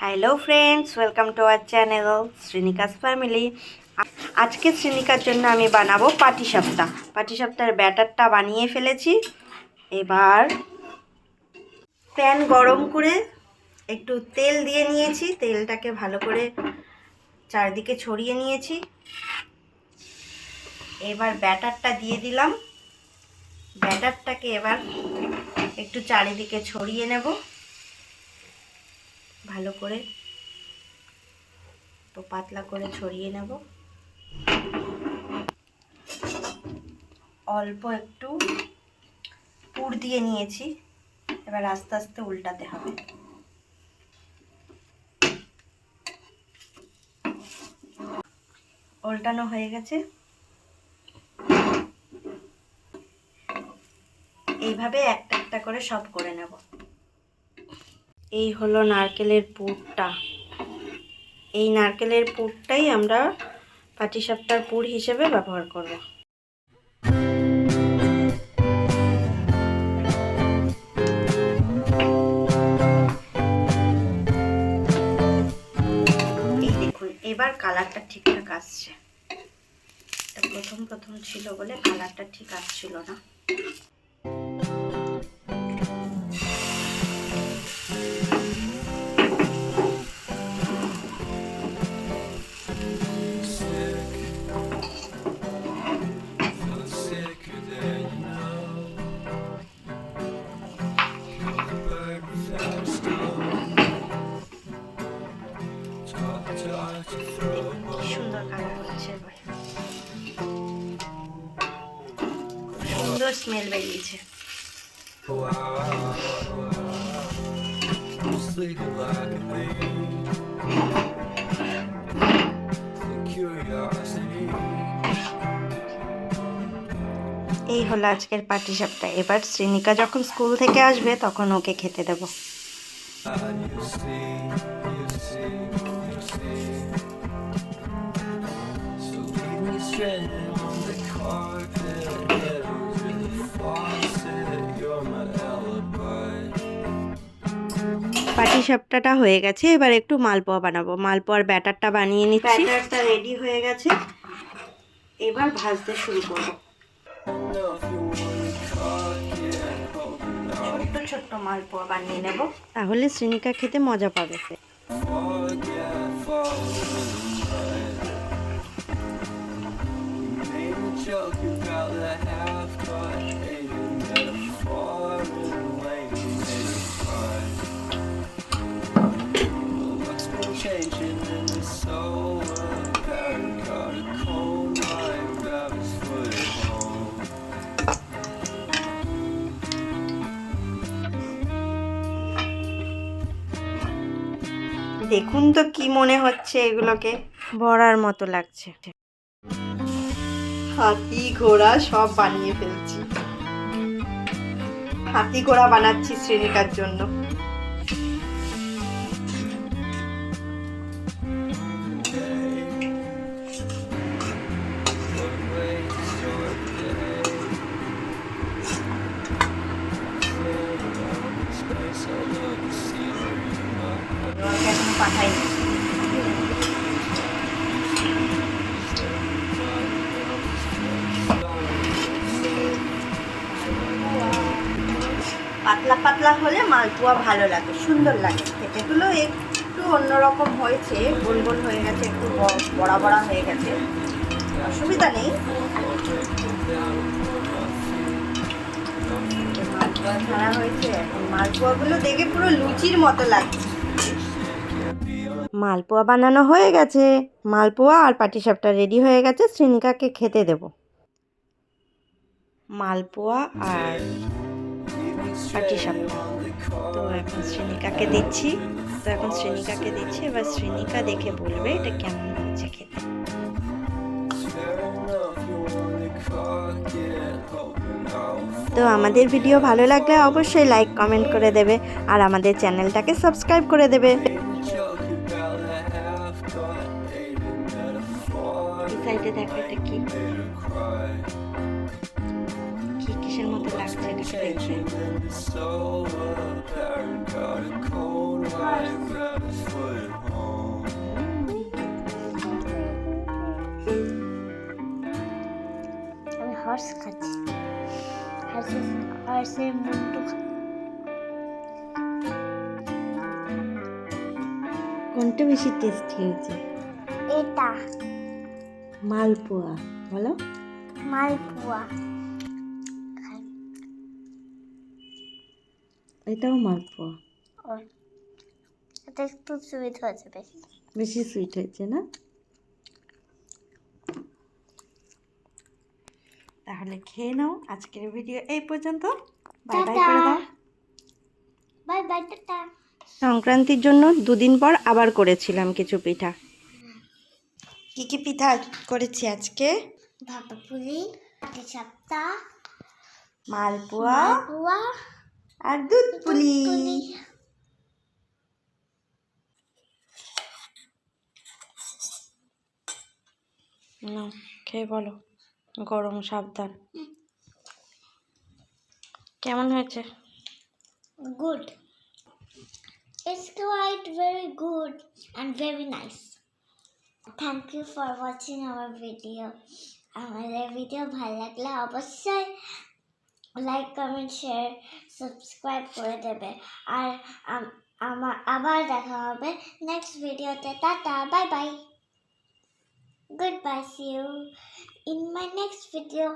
Hello friends welcome to our channel Srinika's family আজকে শ্রীনিকার জন্য আমি বানাবো পাটিসাপটা পাটিসাপটার ব্যাটারটা বানিয়ে ফেলেছি। এবার প্যান গরম করে একটু তেল দিয়ে নিয়েছি। তেলটাকে ভালো করে চারিদিকে ছড়িয়ে নিয়েছি। এবার ব্যাটারটা দিয়ে দিলাম। ব্যাটারটাকে এবার একটু চারিদিকে ছড়িয়ে নেব। ভালো করে তো পাতলা করে ছড়িয়ে নেব। অল্প একটু পুর দিয়ে নিয়েছি। এবার আস্তে আস্তে উল্টাতে হবে। উল্টানো হয়ে গেছে। এইভাবে একটা একটা করে সব করে নেব। এই হলো নারকেলের পুরটা। এই নারকেলের পুরটাই আমরা পাটিসাপটার পুর হিসেবে ব্যবহার করব। এই দেখুন, এবার কালারটা ঠিকঠাক আসছে। প্রথম প্রথম ছিল বলে কালারটা ঠিক আসছিল না। স্মেল বেরিয়েছে। এই হলো আজকের পার্টি সপ্তাহ এবার শ্রীনিকা যখন স্কুল থেকে আসবে, তখন ওকে খেতে দেব। পাটি সাপটাটা হয়ে গেছে এবার একটু মালপোয়া বানাবো। মালপোয়ার ব্যাটারটা বানিয়ে নিচ্ছি। ব্যাটারটা রেডি হয়ে গেছে। এবার ভাজতে শুরু করব। ছোট্ট ছোট্ট মালপোয়া বানিয়ে নেব। তাহলে শ্রেণিকা খেতে মজা পাবে। Joke about the half দেখুন তো কি মনে হচ্ছে এগুলোকে। বড়ার মতো লাগছে। হাতি ঘোড়া সব বানিয়ে ফেলছি। হাতি ঘোড়া বানাচ্ছি শ্রেণিকার জন্য। পাতলা পাতলা হলে মালপোয়া ভালো লাগে, সুন্দর লাগে। খেতে তুলো একটু অন্যরকম হয়েছে গোল গোল হয়ে গেছে, একটু বড়া বড়া হয়ে গেছে। অসুবিধা নেই। মালপোয়া ছাড়া হয়েছে। মালপোয়াগুলো দেখে পুরো লুচির মতো লাগছে। মালপোয়া বানানো হয়ে গেছে। মালপোয়া আর পাটিসাপটা রেডি হয়ে গেছে। শ্রেণিকাকে খেতে দেব। মালপোয়া আর পাটিসাপটা তো এখন শ্রেণিকাকে দিচ্ছি। তো এখন শ্রেণিকাকে দিচ্ছি। এবার শ্রেণিকা দেখে বলবে এটা কেমন হয়েছে খেতে। তো আমাদের ভিডিও ভালো লাগলে অবশ্যই লাইক কমেন্ট করে দেবে। আর আমাদের চ্যানেলটাকে সাবস্ক্রাইব করে দেবে। take a drink. Changing the soul of Baron got a cold white rabbit foot home. আমি হর্স খাচ্ছি হর্সের হর্সের মুন্ডু কোনটা বেশি টেস্ট হয়েছে এটা মালপোয়া বলো মালপোয়া এটাও মালপোয়া এটা একটু সুইট হয়েছে বেশি। বেশি সুইট হয়েছে না? তাহলে খেয়ে নাও আজকের ভিডিও এই পর্যন্ত। বাই বাই করে দাও। Bye bye tata. সংক্রান্তির জন্য দুদিন পর আবার করেছিলাম কিছু পিঠা। কি কি পিঠা করেছি আজকে? ভাপা পুলি পাটি সাপ্তা মালপোয়া মালপোয়া আর দুধ পুলি না খেয়ে বলো গরম সাবধান কেমন হয়েছে good it's quite very good and very nice thank you for watching our video আমাদের ভিডিও ভালো লাগলে অবশ্যই লাইক কমেন্ট শেয়ার সাবস্ক্রাইব করে দেবে আর আম- আমার আবার দেখা হবে নেক্সট ভিডিওতে tata bye bye goodbye see you in my next video